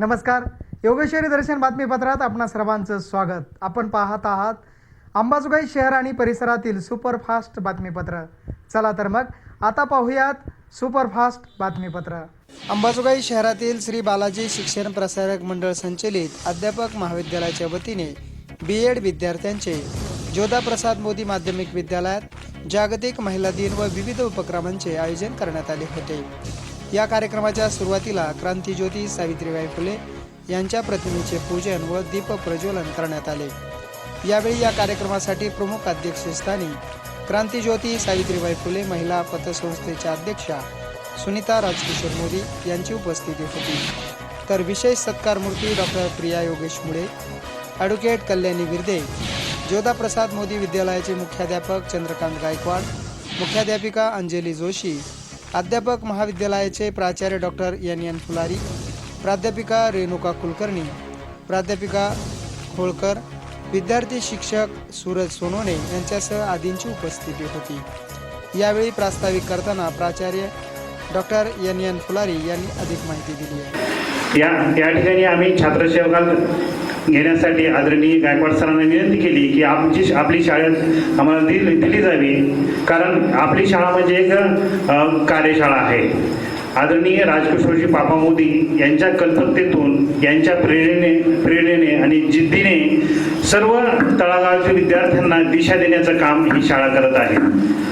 नमस्कार. योगेश्वरी दर्शन बातमीपत्रात आपणा सर्वांचं स्वागत. आपण पाहत आहात अंबाजोगाई शहर आणि परिसरातील सुपरफास्ट बातमीपत्र. चला तर मग आता पाहूयात सुपरफास्ट बातमीपत्र. अंबाजोगाई शहरातील श्री बालाजी शिक्षण प्रसारक मंडळ संचलित अध्यापक महाविद्यालयाच्या वतीने बी एड विद्यार्थ्यांचे जोधा प्रसाद मोदी माध्यमिक विद्यालयात जागतिक महिला दिन व विविध उपक्रमांचे आयोजन करण्यात आले होते. या कार्यक्रमाच्या सुरुवातीला क्रांतीज्योती सावित्रीबाई फुले यांच्या प्रतिमेचे पूजन व दीप प्रज्वलन करण्यात आले. यावेळी या कार्यक्रमासाठी प्रमुख अध्यक्षस्थानी क्रांतीज्योती सावित्रीबाई फुले महिला पतसंस्थेच्या अध्यक्षा सुनीता राजकिशोर मोदी यांची उपस्थिती होती. तर विशेष सत्कार मूर्ती डॉक्टर प्रिया योगेश मुळे ॲडव्होकेट कल्याणी विर्दे जोधा प्रसाद मोदी विद्यालयाचे मुख्याध्यापक चंद्रकांत गायकवाड मुख्याध्यापिका अंजली जोशी अध्यापक महाविद्यालयाचे प्राचार्य डॉक्टर एन एन फुलारी प्राध्यापिका रेणुका कुलकर्णी प्राध्यापिका होळकर विद्यार्थी शिक्षक सूरज सोनवणे यांच्यासह आदींची उपस्थिती होती. यावेळी प्रास्ताविक करताना प्राचार्य डॉक्टर एन एन फुलारी यांनी अधिक माहिती दिली आहे. या या ठिकाणी आम्ही छात्रसेवकाल घेण्यासाठी आदरणीय गायकवाड सरांना विनंती केली की आमची आपली शाळेत आम्हाला दिली दिली जावी. कारण आपली शाळा म्हणजे एक कार्यशाळा आहे. आदरणीय राजकिशोरजी पापा मोदी यांच्या कल्पकतेतून यांच्या प्रेरणेने प्रेरणेने आणि जिद्दीने सर्व तळागाळाच्या विद्यार्थ्यांना दिशा देण्याचं काम ही शाळा करत आहे.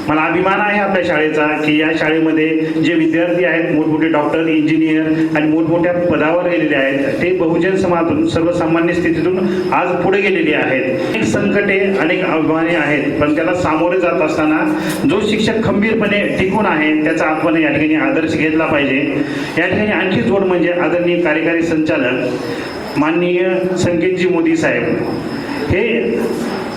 मला अभिमान आहे आपल्या शाळेचा की या शाळेमध्ये जे विद्यार्थी आहेत मोठमोठे डॉक्टर इंजिनियर आणि मोठमोठ्या पदावर गेलेले आहेत ते बहुजन समाजातून सर्वसामान्य स्थितीतून आज पुढे गेलेले आहेत. अनेक संकटे अनेक आव्हाने आहेत पण त्याला सामोरे जात असताना जो शिक्षक खंबीरपणे टिकून आहे त्याचा आपण या ठिकाणी आदर्श घेतला पाहिजे. या ठिकाणी आणखी जोड म्हणजे आदरणीय कार्यकारी संचालक माननीय संकेतजी मोदी साहेब. हे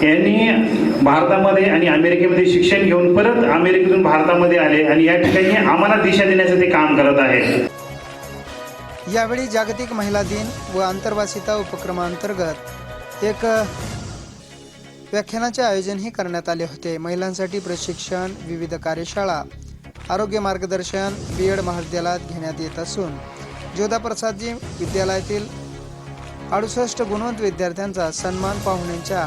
यांनी भारतामध्ये आणि अमेरिकेमध्ये शिक्षण घेऊन परत अमेरिकेतून भारतामध्ये आले आणि या ठिकाणी आम्हाला दिशा देण्याचं ते काम करत आहे. यावेळी जागतिक महिला दिन व आंतरवासिता उपक्रमांतर्गत एक व्याख्यानाचे आयोजनही करण्यात आले होते. महिलांसाठी प्रशिक्षण विविध कार्यशाळा आरोग्य मार्गदर्शन बी एड महाविद्यालयात घेण्यात येत असून जोधा प्रसादजी विद्यालयातील अडुसष्ट गुणवंत विद्यार्थ्यांचा सन्मान पाहुण्यांच्या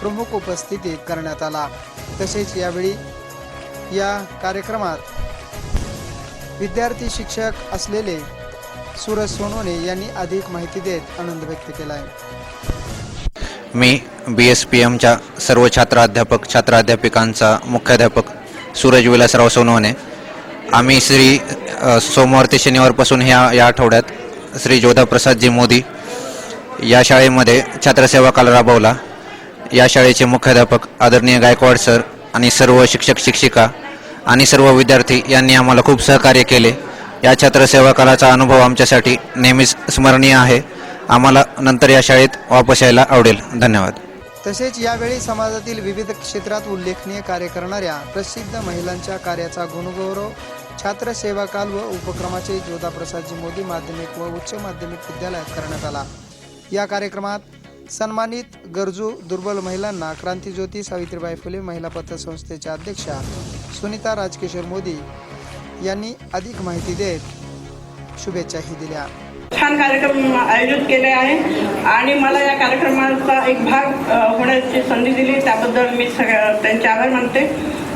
प्रमुख उपस्थितीत करण्यात आला. तसेच यावेळी या कार्यक्रमात विद्यार्थी शिक्षक असलेले सूरज सोनोने यांनी अधिक माहिती देत आनंद व्यक्त केला आहे मी बी एस पी एमच्या सर्व छात्राध्यापक छात्राध्यापिकांचा मुख्याध्यापक सूरज विलासराव सोनवणे. आम्ही श्री सोमवार ते शनिवारपासून ह्या या आठवड्यात श्री जोधाप्रसादजी मोदी या शाळेमध्ये छात्रसेवा काल राबवला. या शाळेचे मुख्याध्यापक आदरणीय गायकवाड सर आणि सर्व शिक्षक शिक्षिका आणि सर्व विद्यार्थी यांनी आम्हाला खूप सहकार्य केले. या छात्रसेवा कालाचा अनुभव आमच्यासाठी नेहमीच स्मरणीय आहे. आम्हाला नंतर या शाळेत वापस यायला आवडेल. धन्यवाद. तसेच यावेळी समाजातील विविध क्षेत्रात उल्लेखनीय कार्य करणाऱ्या प्रसिद्ध महिलांच्या कार्याचा गुणगौरव छात्र सेवा काल व उपक्रमाचे जोधा प्रसादजी मोदी माध्यमिक व उच्च माध्यमिक विद्यालयात करण्यात आला. या कार्यक्रमात सन्मानित गरजू दुर्बल महिलांना क्रांतीज्योती सावित्रीबाई फुले महिला पतसंस्थेच्या अध्यक्षा सुनीता राजकिशोर मोदी यांनी अधिक माहिती देत शुभेच्छाही दिल्या. छान कार्यक्रम आयोजित केले आहे आणि मला या कार्यक्रमाचा एक भाग होण्याची संधी दिली. त्याबद्दल मी सगळ्या त्यांचे आभार मानते.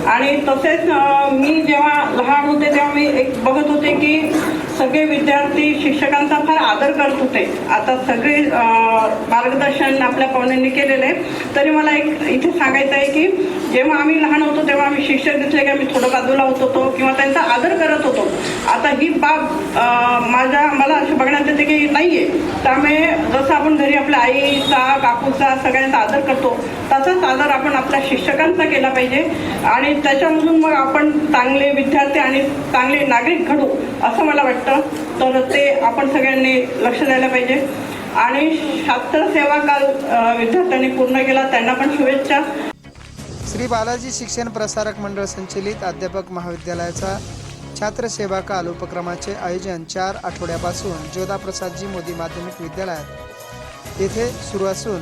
आणि तसेच मी जेव्हा लहान होते तेव्हा मी एक बघत होते की सगळे विद्यार्थी शिक्षकांचा फार आदर करत होते. आता सगळे मार्गदर्शन आपल्या पाहुण्यांनी केलेलं. आहे तरी मला एक इथे सांगायचं आहे की जेव्हा आम्ही लहान होतो तेव्हा आम्ही शिक्षक दिसले की आम्ही थोडं बाजूला होत होतो किंवा त्यांचा आदर करत होतो. आता ही बाब माझ्या मला असं बघण्यात येते की नाही आहे त्यामुळे जसं आपण घरी आपल्या आईचा काकूचा सगळ्यांचा आदर करतो तसाच आदर आपण आपल्या शिक्षकांचा केला पाहिजे. आणि त्याच्यामधून मग आपण चांगले विद्यार्थी आणि चांगले नागरिक घडू असं मला वाटतं. तर ते आपण सगळ्यांनी लक्ष द्यायला पाहिजे. आणि शास्त्र सेवा काल विद्यार्थ्यांनी पूर्ण केला. त्यांना पण शुभेच्छा. श्री बालाजी शिक्षण प्रसारक मंडळ संचलित अध्यापक महाविद्यालयाचा छात्र सेवा काल उपक्रमाचे आयोजन चार आठवड्यापासून जोधा प्रसादजी मोदी माध्यमिक विद्यालयात. येथे सुरू असून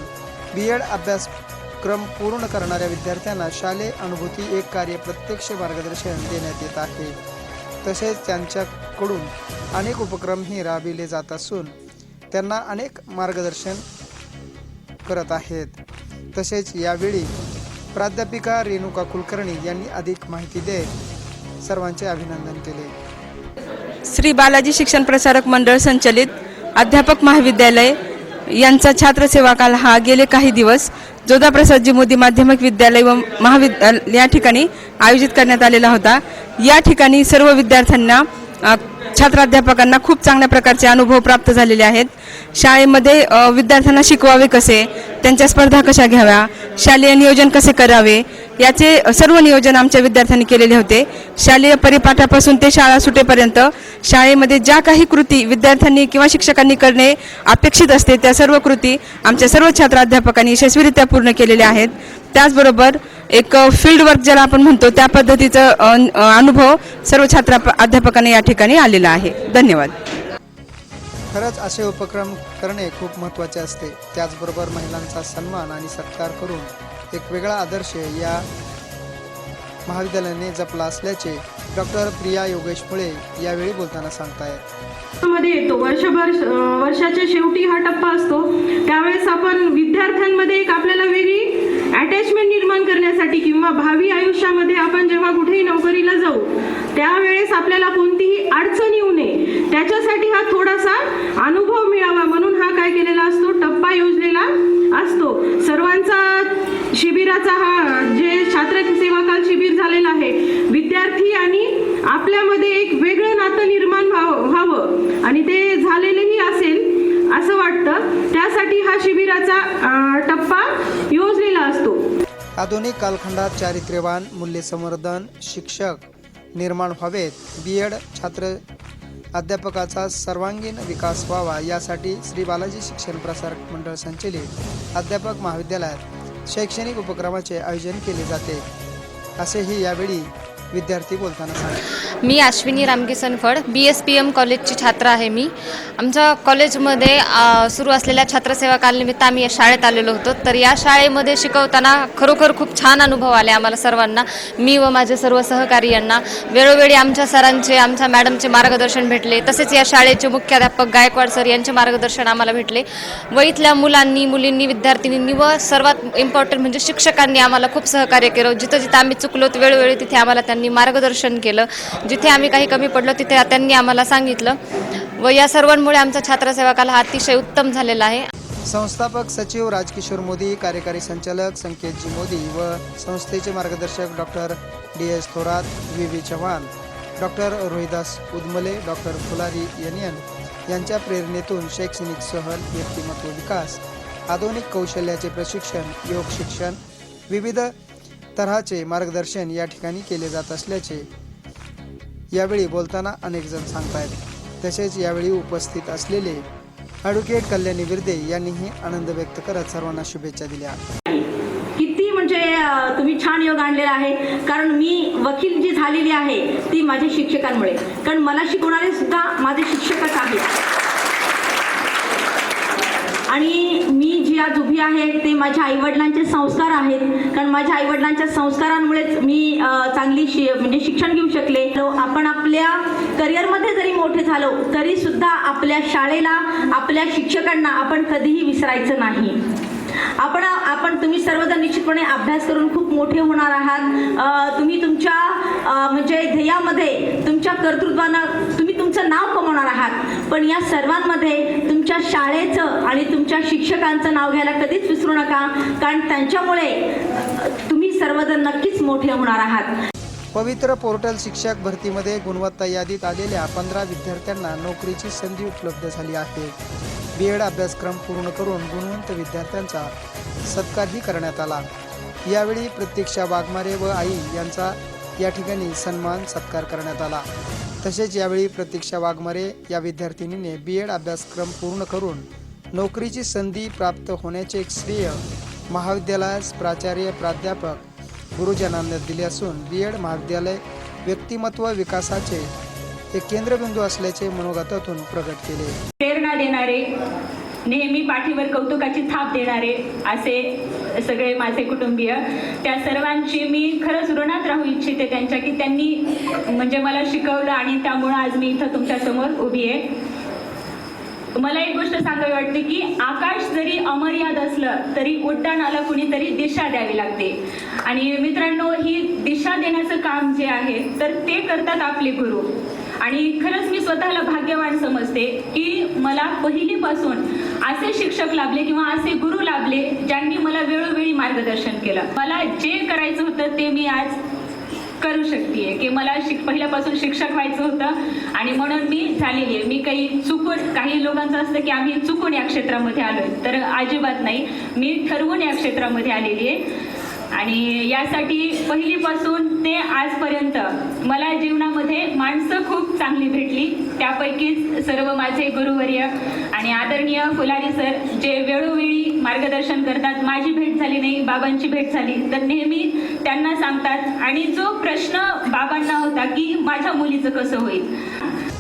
बी एड अभ्यासक्रम पूर्ण करणाऱ्या विद्यार्थ्यांना शालेय अनुभूती एक कार्य प्रत्यक्ष मार्गदर्शन देण्यात येत आहे. तसेच त्यांच्याकडून अनेक उपक्रमही राबविले जात असून त्यांना अनेक मार्गदर्शन करत आहेत. तसेच यावेळी प्राध्यापिका रेणुका कुलकर्णी यांनी अधिक माहिती देत सर्वांचे अभिनंदन केले. श्री बालाजी शिक्षण प्रसारक मंडळ संचलित अध्यापक महाविद्यालय यांचा छात्रसेवा काल हा गेले काही दिवस जोधाप्रसादजी मोदी माध्यमिक विद्यालय व महाविद्यालय या ठिकाणी आयोजित करण्यात आलेला होता. या ठिकाणी सर्व विद्यार्थ्यांना छात्राध्यापकांना खूप चांगल्या प्रकारचे अनुभव प्राप्त झालेले आहेत. शाळेमध्ये विद्यार्थ्यांना शिकवावे कसे? त्यांच्या स्पर्धा कशा घ्याव्या? शालेय नियोजन कसे करावे? याचे सर्व नियोजन आमच्या विद्यार्थ्यांनी केलेले होते. शालेय परिपाठापासून ते शाळा सुटेपर्यंत शाळेमध्ये ज्या काही कृती विद्यार्थ्यांनी किंवा शिक्षकांनी करणे अपेक्षित असते त्या सर्व कृती आमच्या सर्व छात्राध्यापकांनी यशस्वीरित्या पूर्ण केलेल्या आहेत. त्याचबरोबर एक फील्ड वर्क ज्याला आपण म्हणतो त्या पद्धतीचं अनुभव सर्व छात्र अध्यापकांना या ठिकाणी आलेला आहे. धन्यवाद. खरंच असे उपक्रम करणे खूप महत्त्वाचे असते. त्याचबरोबर महिलांचा सन्मान आणि सत्कार करून एक वेगळा आदर्श या महाविद्यालयाने जपला असल्याचे डॉक्टर प्रिया योगेश मुळे यावेळी बोलताना सांगतायत. मध्ये येतो. वर्षभर वर्षाच्या शेवटी हा टप्पा असतो. त्यावेळेस आपण विद्यार्थ्यांमध्ये एक आपल्याला वेगळी अटॅचमेंट निर्माण करण्यासाठी किंवा भावी आयुष्यामध्ये आपण जेव्हा कुठेही नोकरीला जाऊ त्यावेळेस आपल्याला कोणतीही अडचण येऊ नये. त्याच्यासाठी हा थोडासा अनुभव मिळावा. म्हणून हा काय केलेला असतो? टप्पा योजलेला असतो. सर्वांचा शिबिराचा हा जे छात्र सेवा काल शिबिर झालेला आहे विद्यार्थी आणि आपल्यामध्ये एक वेगळं नातं निर्माण व्हावं व्हावं. आणि ते झालेलेही असेल असं वाटतं. त्यासाठी हा शिबिराचा टप्पा योजलेला असतो. आधुनिक कालखंडात चारित्र्यवान मूल्य संवर्धन शिक्षक निर्माण व्हावेत. बी एड छात्र अध्यापकाचा सर्वांगीण विकास व्हावा यासाठी श्री बालाजी शिक्षण प्रसार मंडळ संचलित अध्यापक महाविद्यालयात शैक्षणिक उपक्रमाचे आयोजन केले जाते. असेही यावेळी विद्यार्थी बोलताना सांगितले. मी Ashwini Ramgi Phad B S P M कॉलेजची छात्र आहे मी. आमच्या कॉलेजमध्ये सुरू असलेल्या छात्रसेवा कालनिमित्त आम्ही या शाळेत आलेलो होतो. तर या शाळेमध्ये शिकवताना खरोखर खूप छान अनुभव आले आम्हाला सर्वांना. मी व माझे सर्व सहकारी यांना. वेळोवेळी आमच्या सरांचे आमच्या मॅडमचे मार्गदर्शन भेटले. तसेच या शाळेचे मुख्याध्यापक गायकवाड सर यांचे मार्गदर्शन आम्हाला भेटले. व इथल्या मुलांनी मुलींनी विद्यार्थिनींनी व सर्वात इम्पॉर्टंट म्हणजे शिक्षकांनी आम्हाला खूप सहकार्य केलं. जिथं जिथं आम्ही चुकलो वेळोवेळी तिथे आम्हाला त्यांनी मार्गदर्शन केलं. जिथे आम्ही काही कमी पडलो तिथे त्यांनी आम्हाला सांगितलं. व या सर्वांमुळे आमचा छात्रसेवा काल हा अतिशय उत्तम झालेला आहे. संस्थापक सचिव राजकिशोर मोदी कार्यकारी संचालक संकेतजी मोदी व संस्थेचे मार्गदर्शक doctor D S Thorat V V Chavan doctor Rohidas Udmale doctor Phulari union यांच्या प्रेरणेतून शैक्षणिक सहल व्यक्तिमत्व विकास आधुनिक कौशल्याचे प्रशिक्षण योग शिक्षण विविध तऱ्हाचे मार्गदर्शन या ठिकाणी केले जात असल्याचे यावेळी बोलताना अनेक जण सांगतायत. तसेच यावेळी उपस्थित असलेले ॲडव्होकेट कल्याणी विर्दे यांनीही आनंद व्यक्त करत सर्वांना शुभेच्छा दिल्या. किती म्हणजे तुम्ही छान योग आणलेला आहे. कारण मी वकील जी झालेली आहे ती माझ्या शिक्षकांमुळे. कारण मला शिकवणारे सुद्धा माझे शिक्षकच आहेत. आणि आज उभी आहे ते माझ्या आईवडिलांचे संस्कार आहेत. कारण माझ्या आईवडिलांच्या संस्कारांमुळेच मी चांगली शि म्हणजे शिक्षण घेऊ शकले. आपण आपल्या करिअरमध्ये जरी मोठे झालो तरी सुद्धा आपल्या शाळेला आपल्या शिक्षकांना आपण कधीही विसरायचं नाही. आपण आपण तुम्ही सर्वजण निश्चितपणे अभ्यास करून खूप मोठे होणार आहात. तुम्ही तुमच्या म्हणजे ध्येयामध्ये तुमच्या कर्तृत्वानं नाव कमवणार आहात. पण या सर्वांमध्ये तुमच्या शाळेचं आणि तुमच्या शिक्षकांचं नाव घ्यायला कधीच विसरू नका. कारण त्यांच्यामुळे तुम्ही सर्वजण नक्कीच मोठे होणार आहात. पवित्र पोर्टल शिक्षक भरतीमध्ये गुणवत्ता यादीत आलेल्या पंधरा विद्यार्थ्यांना नोकरीची संधी उपलब्ध झाली आहे. बी एड अभ्यासक्रम पूर्ण करून गुणवंत विद्यार्थ्यांचा सत्कारही करण्यात आला. यावेळी प्रत्यक्षा वाघमारे व आई यांचा या ठिकाणी सन्मान सत्कार करण्यात आला. तसेच यावेळी प्रतीक्षा वाघमारे या विद्यार्थिनीने बी एड अभ्यासक्रम पूर्ण करून नोकरीची संधी प्राप्त होण्याचे एक श्रेय महाविद्यालयास प्राचार्य प्राध्यापक गुरुजनांना दिले असून बी एड महाविद्यालय व्यक्तिमत्व विकासाचे एक केंद्रबिंदू असल्याचे मनोगतातून प्रकट केले. प्रेरणा देणारे नेहमी पाठीवर कौतुकाची थाप देणारे असे सगळे माझे कुटुंबीय त्या सर्वांची मी खरंच ऋणात राहू इच्छिते त्यांच्या की त्यांनी म्हणजे मला शिकवलं आणि त्यामुळं आज मी इथं तुमच्यासमोर उभी आहे. मला एक गोष्ट सांगावी वाटते की आकाश जरी अमर्याद असलं तरी उड्डाणाला कुणीतरी दिशा द्यावी लागते. आणि मित्रांनो ही दिशा देण्याचं काम जे आहे तर ते करतात आपले गुरु. आणि खरंच मी स्वतःला भाग्यवान समजते की मला पहिलीपासून असे शिक्षक लाभले किंवा असे गुरु लाभले ज्यांनी मला वेळोवेळी मार्गदर्शन केलं. मला जे करायचं होतं ते मी आज करू शकते की मला शिक पहिल्यापासून शिक्षक व्हायचं होतं आणि म्हणून मी झालेली आहे. मी काही चुकून काही लोकांचं असतं की आम्ही चुकून या क्षेत्रामध्ये आलोय. तर अजिबात नाही. मी ठरवून या क्षेत्रामध्ये आलेली आहे. आणि यासाठी पहिलीपासून ते आजपर्यंत मला जीवनामध्ये माणसं खूप चांगली भेटली. त्यापैकीच सर्व माझे गुरुवर्य आणि आदरणीय फुलारी सर जे वेळोवेळी मार्गदर्शन करतात. माझी भेट झाली नाही बाबांची भेट झाली. तर नेहमी त्यांना सांगतात. आणि जो प्रश्न बाबांना होता की माझ्या मुलीचं कसं होईल?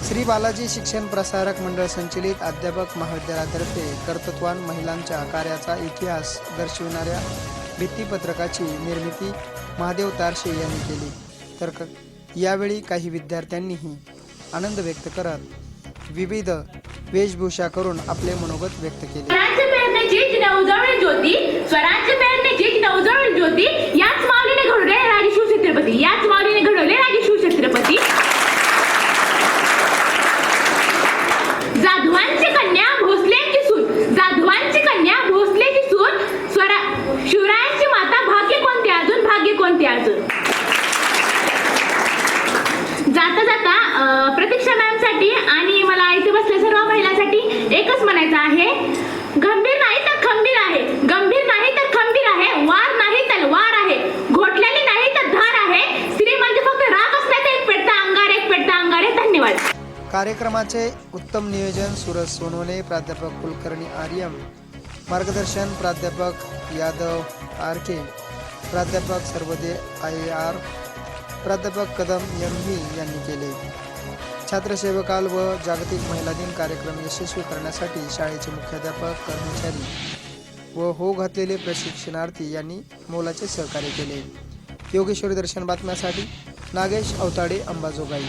श्री बालाजी शिक्षण प्रसारक मंडळ संचलित अध्यापक महाविद्यालयातर्फे कर्तृत्वान महिलांच्या कार्याचा इतिहास दर्शविणाऱ्या भित्तीपत्रकाची निर्मिती महादेव तारशे यांनी केली. तर क यावेळी काही विद्यार्थ्यांनीही आनंद व्यक्त करत विविध वेशभूषा करून आपले मनोगत व्यक्त केले. स्वराज्य प्रेरणे ज्योती स्वराज्य ज्योती याच माऊलीने घडवले राजे शिवछत्रपती याच माऊलीने जाता जाता प्रतीक्षा मॅमसाठी आणि मला इथे बसल्या सर्व महिलांसाठी एकच म्हणायचं आहे. गंभीर नाही तर खंबीर आहे. गंभीर नाही तर खंबीर आहे. वार नाही तर वार आहे. घोटलेली नाही तर धार आहे. स्त्री म्हणजे फक्त राग असण्याचं एक पेटता अंगार एक पेटता अंगार आहे. धन्यवाद. कार्यक्रमाचे उत्तम नियोजन सुरज सोनवणे प्राध्यापक कुलकर्णी आर्यम. मार्गदर्शन प्राध्यापक यादव आर के. प्राध्यापक सर्वदे आय आर. प्राध्यापक कदम एम व्ही यांनी केले. छात्रसेवकाल व जागतिक महिला दिन कार्यक्रम यशस्वी करण्यासाठी शाळेचे मुख्याध्यापक कर्मचारी व हो घातलेले प्रशिक्षणार्थी यांनी मोलाचे सहकार्य केले. योगेश्वरी दर्शन बातम्यासाठी नागेश अवताडे अंबाजोगाई.